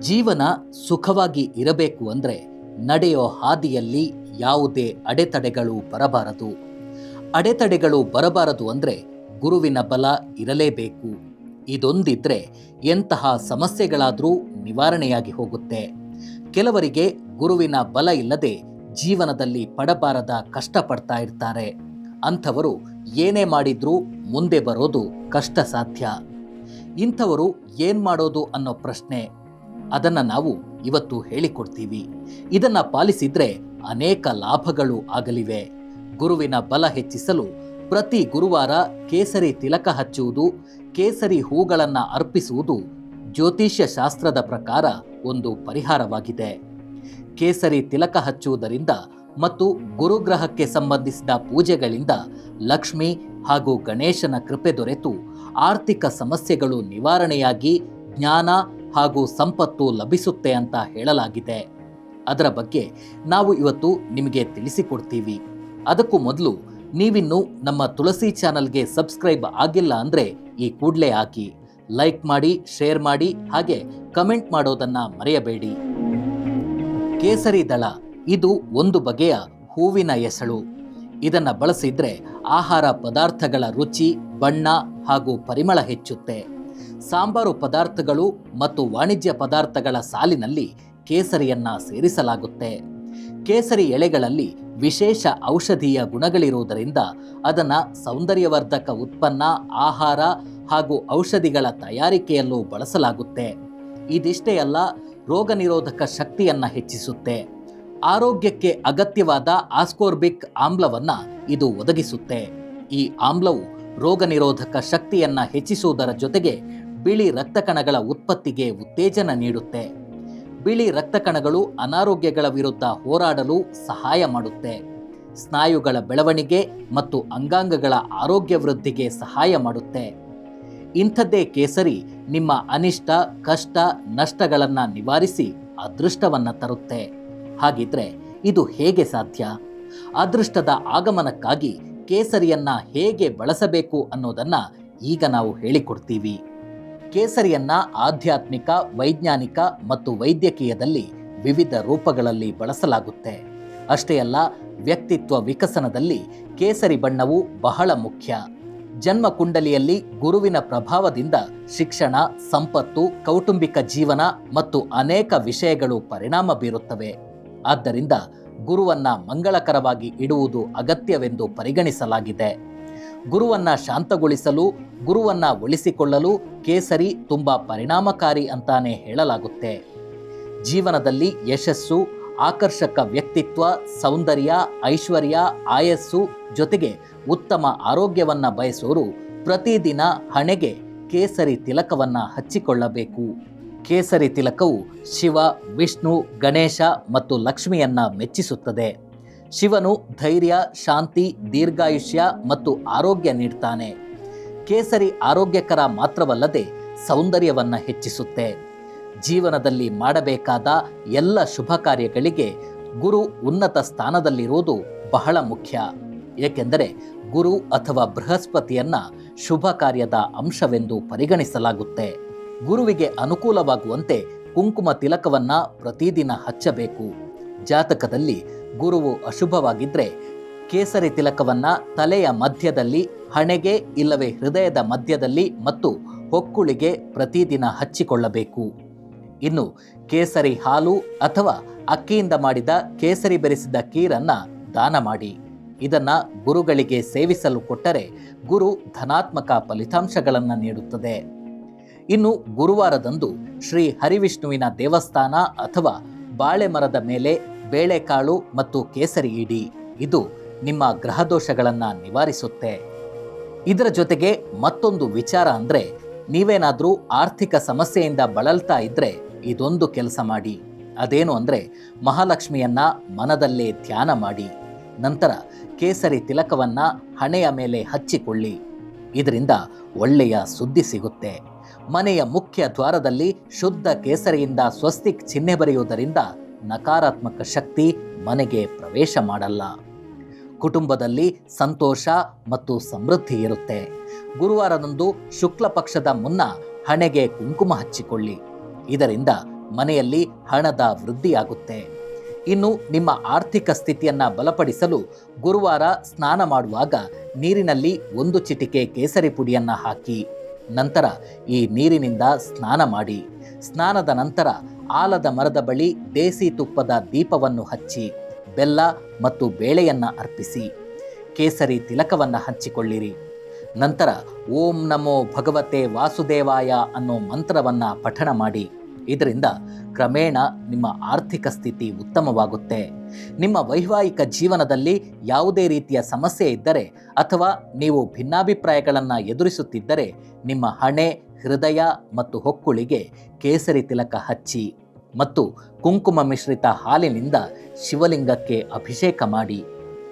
ಜೀವನ ಸುಖವಾಗಿ ಇರಬೇಕು ಅಂದರೆ ನಡೆಯೋ ಹಾದಿಯಲ್ಲಿ ಯಾವುದೇ ಅಡೆತಡೆಗಳು ಬರಬಾರದು. ಅಡೆತಡೆಗಳು ಬರಬಾರದು ಅಂದರೆ ಗುರುವಿನ ಬಲ ಇರಲೇಬೇಕು. ಇದೊಂದಿದ್ರೆ ಎಂತಹ ಸಮಸ್ಯೆಗಳಾದರೂ ನಿವಾರಣೆಯಾಗಿ ಹೋಗುತ್ತೆ. ಕೆಲವರಿಗೆ ಗುರುವಿನ ಬಲ ಇಲ್ಲದೆ ಜೀವನದಲ್ಲಿ ಪಡಬಾರದ ಕಷ್ಟಪಡ್ತಾ ಇರ್ತಾರೆ. ಅಂಥವರು ಏನೇ ಮಾಡಿದ್ರೂ ಮುಂದೆ ಬರೋದು ಕಷ್ಟ ಸಾಧ್ಯ ಇಂಥವರು ಏನ್ ಮಾಡೋದು ಅನ್ನೋ ಪ್ರಶ್ನೆ ಅದನ್ನ ನಾವು ಇವತ್ತು ಹೇಳಿಕೊಡ್ತೀವಿ. ಇದನ್ನ ಪಾಲಿಸಿದ್ರೆ ಅನೇಕ ಲಾಭಗಳು ಆಗಲಿವೆ. ಗುರುವಿನ ಬಲ ಹೆಚ್ಚಿಸಲು ಪ್ರತಿ ಗುರುವಾರ ಕೇಸರಿ ತಿಲಕ ಹಚ್ಚುವುದು, ಕೇಸರಿ ಹೂಗಳನ್ನ ಅರ್ಪಿಸುವುದು ಜ್ಯೋತಿಷ್ಯ ಶಾಸ್ತ್ರದ ಪ್ರಕಾರ ಒಂದು ಪರಿಹಾರವಾಗಿದೆ. ಕೇಸರಿ ತಿಲಕ ಹಚ್ಚುವುದರಿಂದ ಮತ್ತು ಗುರುಗ್ರಹಕ್ಕೆ ಸಂಬಂಧಿಸಿದ ಪೂಜೆಗಳಿಂದ ಲಕ್ಷ್ಮಿ ಹಾಗೂ ಗಣೇಶನ ಕೃಪೆ ದೊರೆತು ಆರ್ಥಿಕ ಸಮಸ್ಯೆಗಳು ನಿವಾರಣೆಯಾಗಿ ಜ್ಞಾನ ಹಾಗೂ ಸಂಪತ್ತು ಲಭಿಸುತ್ತೆ ಅಂತ ಹೇಳಲಾಗಿದೆ. ಅದರ ಬಗ್ಗೆ ನಾವು ಇವತ್ತು ನಿಮಗೆ ತಿಳಿಸಿಕೊಡ್ತೀವಿ. ಅದಕ್ಕೂ ಮೊದಲು ನೀವಿನ್ನು ನಮ್ಮ ತುಳಸಿ ಚಾನಲ್ಗೆ ಸಬ್ಸ್ಕ್ರೈಬ್ ಆಗಿಲ್ಲ ಅಂದರೆ ಈ ಕೂಡಲೇ ಹಾಕಿ. ಲೈಕ್ ಮಾಡಿ, ಶೇರ್ ಮಾಡಿ, ಹಾಗೆ ಕಮೆಂಟ್ ಮಾಡೋದನ್ನು ಮರೆಯಬೇಡಿ. ಕೇಸರಿ ದಳ, ಇದು ಒಂದು ಬಗೆಯ ಹೂವಿನ ಎಸಳು. ಇದನ್ನು ಬಳಸಿದರೆ ಆಹಾರ ಪದಾರ್ಥಗಳ ರುಚಿ, ಬಣ್ಣ ಹಾಗೂ ಪರಿಮಳ ಹೆಚ್ಚುತ್ತೆ. ಸಾಂಬಾರು ಪದಾರ್ಥಗಳು ಮತ್ತು ವಾಣಿಜ್ಯ ಪದಾರ್ಥಗಳ ಸಾಲಿನಲ್ಲಿ ಕೇಸರಿಯನ್ನ ಸೇರಿಸಲಾಗುತ್ತೆ. ಕೇಸರಿ ಎಳೆಗಳಲ್ಲಿ ವಿಶೇಷ ಔಷಧೀಯ ಗುಣಗಳಿರುವುದರಿಂದ ಅದನ್ನು ಸೌಂದರ್ಯವರ್ಧಕ ಉತ್ಪನ್ನ, ಆಹಾರ ಹಾಗೂ ಔಷಧಿಗಳ ತಯಾರಿಕೆಯಲ್ಲೂ ಬಳಸಲಾಗುತ್ತೆ. ಇದಿಷ್ಟೇ ಅಲ್ಲ ರೋಗ ನಿರೋಧಕ ಶಕ್ತಿಯನ್ನು ಹೆಚ್ಚಿಸುತ್ತೆ. ಆರೋಗ್ಯಕ್ಕೆ ಅಗತ್ಯವಾದ ಆಸ್ಕೋರ್ಬಿಕ್ ಆಮ್ಲವನ್ನು ಇದು ಒದಗಿಸುತ್ತೆ. ಈ ಆಮ್ಲವು ರೋಗ ನಿರೋಧಕ ಶಕ್ತಿಯನ್ನ ಹೆಚ್ಚಿಸುವುದರ ಜೊತೆಗೆ ಬಿಳಿ ರಕ್ತ ಕಣಗಳ ಉತ್ಪತ್ತಿಗೆ ಉತ್ತೇಜನ ನೀಡುತ್ತೆ. ಬಿಳಿ ರಕ್ತ ಕಣಗಳು ಅನಾರೋಗ್ಯಗಳ ವಿರುದ್ಧ ಹೋರಾಡಲು ಸಹಾಯ ಮಾಡುತ್ತೆ. ಸ್ನಾಯುಗಳ ಬೆಳವಣಿಗೆ ಮತ್ತು ಅಂಗಾಂಗಗಳ ಆರೋಗ್ಯ ವೃದ್ಧಿಗೆ ಸಹಾಯ ಮಾಡುತ್ತೆ. ಇಂಥದ್ದೇ ಕೇಸರಿ ನಿಮ್ಮ ಅನಿಷ್ಟ, ಕಷ್ಟ, ನಷ್ಟಗಳನ್ನ ನಿವಾರಿಸಿ ಅದೃಷ್ಟವನ್ನ ತರುತ್ತೆ. ಹಾಗಿದ್ರೆ ಇದು ಹೇಗೆ ಸಾಧ್ಯ? ಅದೃಷ್ಟದ ಆಗಮನಕ್ಕಾಗಿ ಕೇಸರಿಯನ್ನ ಹೇಗೆ ಬಳಸಬೇಕು ಅನ್ನೋದನ್ನ ಈಗ ನಾವು ಹೇಳಿಕೊಡ್ತೀವಿ. ಕೇಸರಿಯನ್ನ ಆಧ್ಯಾತ್ಮಿಕ, ವೈಜ್ಞಾನಿಕ ಮತ್ತು ವೈದ್ಯಕೀಯದಲ್ಲಿ ವಿವಿಧ ರೂಪಗಳಲ್ಲಿ ಬಳಸಲಾಗುತ್ತೆ. ಅಷ್ಟೇ ಅಲ್ಲ, ವ್ಯಕ್ತಿತ್ವ ವಿಕಸನದಲ್ಲಿ ಕೇಸರಿ ಬಣ್ಣವು ಬಹಳ ಮುಖ್ಯ. ಜನ್ಮ ಕುಂಡಲಿಯಲ್ಲಿ ಗುರುವಿನ ಪ್ರಭಾವದಿಂದ ಶಿಕ್ಷಣ, ಸಂಪತ್ತು, ಕೌಟುಂಬಿಕ ಜೀವನ ಮತ್ತು ಅನೇಕ ವಿಷಯಗಳು ಪರಿಣಾಮ ಬೀರುತ್ತವೆ. ಆದ್ದರಿಂದ ಗುರುವನ್ನ ಮಂಗಳಕರವಾಗಿ ಇಡುವುದು ಅಗತ್ಯವೆಂದು ಪರಿಗಣಿಸಲಾಗಿದೆ. ಗುರುವನ್ನ ಶಾಂತಗೊಳಿಸಲು, ಗುರುವನ್ನ ಉಳಿಸಿಕೊಳ್ಳಲು ಕೇಸರಿ ತುಂಬಾ ಪರಿಣಾಮಕಾರಿ ಅಂತಾನೆ ಹೇಳಲಾಗುತ್ತೆ. ಜೀವನದಲ್ಲಿ ಯಶಸ್ಸು, ಆಕರ್ಷಕ ವ್ಯಕ್ತಿತ್ವ, ಸೌಂದರ್ಯ, ಐಶ್ವರ್ಯ, ಆಯಸ್ಸು ಜೊತೆಗೆ ಉತ್ತಮ ಆರೋಗ್ಯವನ್ನು ಬಯಸೋರು ಪ್ರತಿದಿನ ಹಣೆಗೆ ಕೇಸರಿ ತಿಲಕವನ್ನು ಹಚ್ಚಿಕೊಳ್ಳಬೇಕು. ಕೇಸರಿ ತಿಲಕವು ಶಿವ, ವಿಷ್ಣು, ಗಣೇಶ ಮತ್ತು ಲಕ್ಷ್ಮಿಯನ್ನ ಮೆಚ್ಚಿಸುತ್ತದೆ. ಶಿವನು ಧೈರ್ಯ, ಶಾಂತಿ, ದೀರ್ಘಾಯುಷ್ಯ ಮತ್ತು ಆರೋಗ್ಯ ನೀಡ್ತಾನೆ. ಕೇಸರಿ ಆರೋಗ್ಯಕರ ಮಾತ್ರವಲ್ಲದೆ ಸೌಂದರ್ಯವನ್ನು ಹೆಚ್ಚಿಸುತ್ತೆ. ಜೀವನದಲ್ಲಿ ಮಾಡಬೇಕಾದ ಎಲ್ಲ ಶುಭ ಕಾರ್ಯಗಳಿಗೆ ಗುರು ಉನ್ನತ ಸ್ಥಾನದಲ್ಲಿರುವುದು ಬಹಳ ಮುಖ್ಯ. ಏಕೆಂದರೆ ಗುರು ಅಥವಾ ಬೃಹಸ್ಪತಿಯನ್ನ ಶುಭ ಕಾರ್ಯದ ಅಂಶವೆಂದು ಪರಿಗಣಿಸಲಾಗುತ್ತೆ. ಗುರುವಿಗೆ ಅನುಕೂಲವಾಗುವಂತೆ ಕುಂಕುಮ ತಿಲಕವನ್ನ ಪ್ರತಿದಿನ ಹಚ್ಚಬೇಕು. ಜಾತಕದಲ್ಲಿ ಗುರುವು ಅಶುಭವಾಗಿದ್ದರೆ ಕೇಸರಿ ತಿಲಕವನ್ನ ತಲೆಯ ಮಧ್ಯದಲ್ಲಿ, ಹಣೆಗೆ ಇಲ್ಲವೇ ಹೃದಯದ ಮಧ್ಯದಲ್ಲಿ ಮತ್ತು ಹೊಕ್ಕುಳಿಗೆ ಪ್ರತಿದಿನ ಹಚ್ಚಿಕೊಳ್ಳಬೇಕು. ಇನ್ನು ಕೇಸರಿ ಹಾಲು ಅಥವಾ ಅಕ್ಕಿಯಿಂದ ಮಾಡಿದ ಕೇಸರಿ ಬೆರೆಸಿದ ಕೀರನ್ನ ದಾನ ಮಾಡಿ. ಇದನ್ನ ಗುರುಗಳಿಗೆ ಸೇವಿಸಲು ಕೊಟ್ಟರೆ ಗುರು ಧನಾತ್ಮಕ ಫಲಿತಾಂಶಗಳನ್ನು ನೀಡುತ್ತದೆ. ಇನ್ನು ಗುರುವಾರದಂದು ಶ್ರೀ ಹರಿವಿಷ್ಣುವಿನ ದೇವಸ್ಥಾನ ಅಥವಾ ಬಾಳೆ ಮರದ ಮೇಲೆ ಬೇಳೆಕಾಳು ಮತ್ತು ಕೇಸರಿ ಇಡಿ. ಇದು ನಿಮ್ಮ ಗ್ರಹದೋಷಗಳನ್ನು ನಿವಾರಿಸುತ್ತೆ. ಇದರ ಜೊತೆಗೆ ಮತ್ತೊಂದು ವಿಚಾರ ಅಂದರೆ ನೀವೇನಾದರೂ ಆರ್ಥಿಕ ಸಮಸ್ಯೆಯಿಂದ ಬಳಲ್ತಾ ಇದ್ದರೆ ಇದೊಂದು ಕೆಲಸ ಮಾಡಿ. ಅದೇನು ಅಂದರೆ ಮಹಾಲಕ್ಷ್ಮಿಯನ್ನ ಮನದಲ್ಲೇ ಧ್ಯಾನ ಮಾಡಿ. ನಂತರ ಕೇಸರಿ ತಿಲಕವನ್ನ ಹಣೆಯ ಮೇಲೆ ಹಚ್ಚಿಕೊಳ್ಳಿ. ಇದರಿಂದ ಒಳ್ಳೆಯ ಸುದ್ದಿ ಸಿಗುತ್ತೆ. ಮನೆಯ ಮುಖ್ಯ ದ್ವಾರದಲ್ಲಿ ಶುದ್ಧ ಕೇಸರಿಯಿಂದ ಸ್ವಸ್ತಿಕ್ ಚಿಹ್ನೆ ಬರೆಯುವುದರಿಂದ ನಕಾರಾತ್ಮಕ ಶಕ್ತಿ ಮನೆಗೆ ಪ್ರವೇಶ ಮಾಡಲ್ಲ. ಕುಟುಂಬದಲ್ಲಿ ಸಂತೋಷ ಮತ್ತು ಸಮೃದ್ಧಿ ಇರುತ್ತೆ. ಗುರುವಾರದಂದು ಶುಕ್ಲ ಪಕ್ಷದ ಮುನ್ನ ಹಣೆಗೆ ಕುಂಕುಮ ಹಚ್ಚಿಕೊಳ್ಳಿ. ಇದರಿಂದ ಮನೆಯಲ್ಲಿ ಹಣದ ವೃದ್ಧಿಯಾಗುತ್ತೆ. ಇನ್ನು ನಿಮ್ಮ ಆರ್ಥಿಕ ಸ್ಥಿತಿಯನ್ನು ಬಲಪಡಿಸಲು ಗುರುವಾರ ಸ್ನಾನ ಮಾಡುವಾಗ ನೀರಿನಲ್ಲಿ ಒಂದು ಚಿಟಿಕೆ ಕೇಸರಿ ಪುಡಿಯನ್ನು ಹಾಕಿ. ನಂತರ ಈ ನೀರಿನಿಂದ ಸ್ನಾನ ಮಾಡಿ. ಸ್ನಾನದ ನಂತರ ಆಲದ ಮರದ ಬಳಿ ದೇಸಿ ತುಪ್ಪದ ದೀಪವನ್ನು ಹಚ್ಚಿ, ಬೆಲ್ಲ ಮತ್ತು ಬೇಳೆಯನ್ನು ಅರ್ಪಿಸಿ. ಕೇಸರಿ ತಿಲಕವನ್ನು ಹಂಚಿಕೊಳ್ಳಿರಿ ನಂತರ ಓಂ ನಮೋ ಭಗವತೆ ವಾಸುದೇವಾಯ ಅನ್ನೋ ಮಂತ್ರವನ್ನು ಪಠಣ ಮಾಡಿ. ಇದರಿಂದ ಕ್ರಮೇಣ ನಿಮ್ಮ ಆರ್ಥಿಕ ಸ್ಥಿತಿ ಉತ್ತಮವಾಗುತ್ತೆ. ನಿಮ್ಮ ವೈವಾಹಿಕ ಜೀವನದಲ್ಲಿ ಯಾವುದೇ ರೀತಿಯ ಸಮಸ್ಯೆ ಇದ್ದರೆ ಅಥವಾ ನೀವು ಭಿನ್ನಾಭಿಪ್ರಾಯಗಳನ್ನು ಎದುರಿಸುತ್ತಿದ್ದರೆ ನಿಮ್ಮ ಹಣೆ, ಹೃದಯ ಮತ್ತು ಹೊಕ್ಕುಳಿಗೆ ಕೇಸರಿ ತಿಲಕ ಹಚ್ಚಿ ಮತ್ತು ಕುಂಕುಮ ಮಿಶ್ರಿತ ಹಾಲಿನಿಂದ ಶಿವಲಿಂಗಕ್ಕೆ ಅಭಿಷೇಕ ಮಾಡಿ.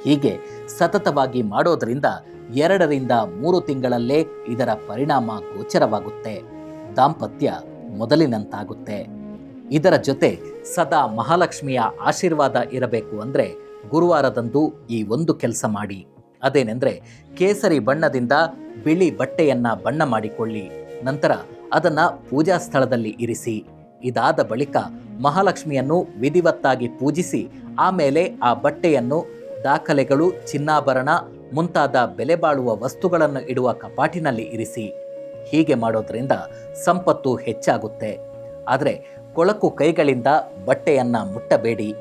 ಹೀಗೆ ಸತತವಾಗಿ ಮಾಡೋದರಿಂದ ಎರಡರಿಂದ ಮೂರು ತಿಂಗಳಲ್ಲೇ ಇದರ ಪರಿಣಾಮ ಗೋಚರವಾಗುತ್ತೆ. ದಾಂಪತ್ಯ ಮೊದಲಿನಂತಾಗುತ್ತೆ. ಇದರ ಜೊತೆ ಸದಾ ಮಹಾಲಕ್ಷ್ಮಿಯ ಆಶೀರ್ವಾದ ಇರಬೇಕು ಅಂದರೆ ಗುರುವಾರದಂದು ಈ ಒಂದು ಕೆಲಸ ಮಾಡಿ. ಅದೇನೆಂದರೆ ಕೇಸರಿ ಬಣ್ಣದಿಂದ ಬಿಳಿ ಬಟ್ಟೆಯನ್ನು ಬಣ್ಣ ಮಾಡಿಕೊಳ್ಳಿ. ನಂತರ ಅದನ್ನು ಪೂಜಾ ಸ್ಥಳದಲ್ಲಿ ಇರಿಸಿ. ಇದಾದ ಬಳಿಕ ಮಹಾಲಕ್ಷ್ಮಿಯನ್ನು ವಿಧಿವತ್ತಾಗಿ ಪೂಜಿಸಿ ಆಮೇಲೆ ಆ ಬಟ್ಟೆಯನ್ನು ದಾಖಲೆಗಳು, ಚಿನ್ನಾಭರಣ ಮುಂತಾದ ಬೆಲೆ ಬಾಳುವ ವಸ್ತುಗಳನ್ನು ಇಡುವ ಕಪಾಟಿನಲ್ಲಿ ಇರಿಸಿ. ಹೀಗೆ ಮಾಡೋದ್ರಿಂದ ಸಂಪತ್ತು ಹೆಚ್ಚಾಗುತ್ತೆ. ಆದರೆ ಕೊಳಕು ಕೈಗಳಿಂದ ಬಟ್ಟೆಯನ್ನ ಮುಟ್ಟಬೇಡಿ.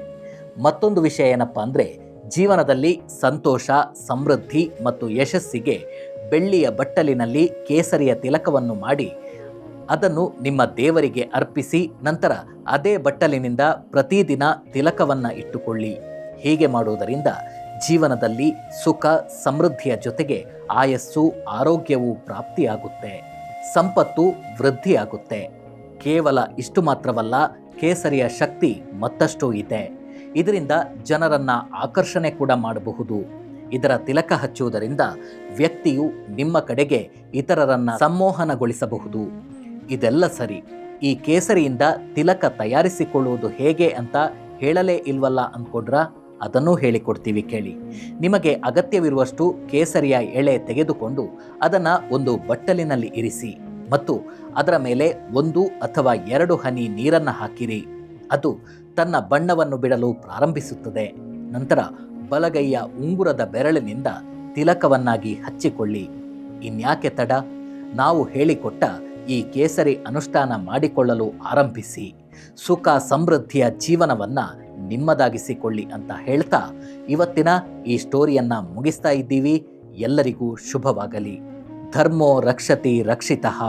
ಮತ್ತೊಂದು ವಿಷಯ ಏನಪ್ಪ ಅಂದರೆ ಜೀವನದಲ್ಲಿ ಸಂತೋಷ, ಸಮೃದ್ಧಿ ಮತ್ತು ಯಶಸ್ಸಿಗೆ ಬೆಳ್ಳಿಯ ಬಟ್ಟಲಿನಲ್ಲಿ ಕೇಸರಿಯ ತಿಲಕವನ್ನು ಮಾಡಿ ಅದನ್ನು ನಿಮ್ಮ ದೇವರಿಗೆ ಅರ್ಪಿಸಿ ನಂತರ ಅದೇ ಬಟ್ಟಲಿನಿಂದ ಪ್ರತಿದಿನ ತಿಲಕವನ್ನು ಇಟ್ಟುಕೊಳ್ಳಿ. ಹೀಗೆ ಮಾಡುವುದರಿಂದ ಜೀವನದಲ್ಲಿ ಸುಖ, ಸಮೃದ್ಧಿಯ ಜೊತೆಗೆ ಆಯಸ್ಸು, ಆರೋಗ್ಯವೂ ಪ್ರಾಪ್ತಿಯಾಗುತ್ತೆ. ಸಂಪತ್ತು ವೃದ್ಧಿಯಾಗುತ್ತೆ. ಕೇವಲ ಇಷ್ಟು ಮಾತ್ರವಲ್ಲ, ಕೇಸರಿಯ ಶಕ್ತಿ ಮತ್ತಷ್ಟು ಇದೆ. ಇದರಿಂದ ಜನರನ್ನ ಆಕರ್ಷಣೆ ಕೂಡ ಮಾಡಬಹುದು. ಇದರ ತಿಲಕ ಹಚ್ಚುವುದರಿಂದ ವ್ಯಕ್ತಿಯು ನಿಮ್ಮ ಕಡೆಗೆ ಇತರರನ್ನ ಸಂಮೋಹನಗೊಳಿಸಬಹುದು. ಇದೆಲ್ಲ ಸರಿ. ಈ ಕೇಸರಿಯಿಂದ ತಿಲಕ ತಯಾರಿಸಿಕೊಳ್ಳುವುದು ಹೇಗೆ ಅಂತ ಹೇಳಲೇ ಇಲ್ವಲ್ಲ ಅಂದ್ಕೊಂಡ್ರ ಅದನ್ನೂ ಹೇಳಿಕೊಡ್ತೀವಿ ಕೇಳಿ. ನಿಮಗೆ ಅಗತ್ಯವಿರುವಷ್ಟು ಕೇಸರಿಯ ಎಳೆ ತೆಗೆದುಕೊಂಡು ಅದನ್ನು ಒಂದು ಬಟ್ಟಲಿನಲ್ಲಿ ಇರಿಸಿ ಮತ್ತು ಅದರ ಮೇಲೆ ಒಂದು ಅಥವಾ ಎರಡು ಹನಿ ನೀರನ್ನು ಹಾಕಿರಿ. ಅದು ತನ್ನ ಬಣ್ಣವನ್ನು ಬಿಡಲು ಪ್ರಾರಂಭಿಸುತ್ತದೆ. ನಂತರ ಬಲಗೈಯ ಉಂಗುರದ ಬೆರಳಿನಿಂದ ತಿಲಕವನ್ನಾಗಿ ಹಚ್ಚಿಕೊಳ್ಳಿ. ಇನ್ಯಾಕೆ ತಡ? ನಾವು ಹೇಳಿಕೊಟ್ಟ ಈ ಕೇಸರಿ ಅನುಷ್ಠಾನ ಮಾಡಿಕೊಳ್ಳಲು ಆರಂಭಿಸಿ. ಸುಖ ಸಮೃದ್ಧಿಯ ಜೀವನವನ್ನ ನಿಮ್ಮದಾಗಿಸಿಕೊಳ್ಳಿ ಅಂತ ಹೇಳ್ತಾ ಇವತ್ತಿನ ಈ ಸ್ಟೋರಿಯನ್ನ ಮುಗಿಸ್ತಾ ಇದ್ದೀವಿ. ಎಲ್ಲರಿಗೂ ಶುಭವಾಗಲಿ. ಧರ್ಮೋ ರಕ್ಷತಿ ರಕ್ಷಿತಃ.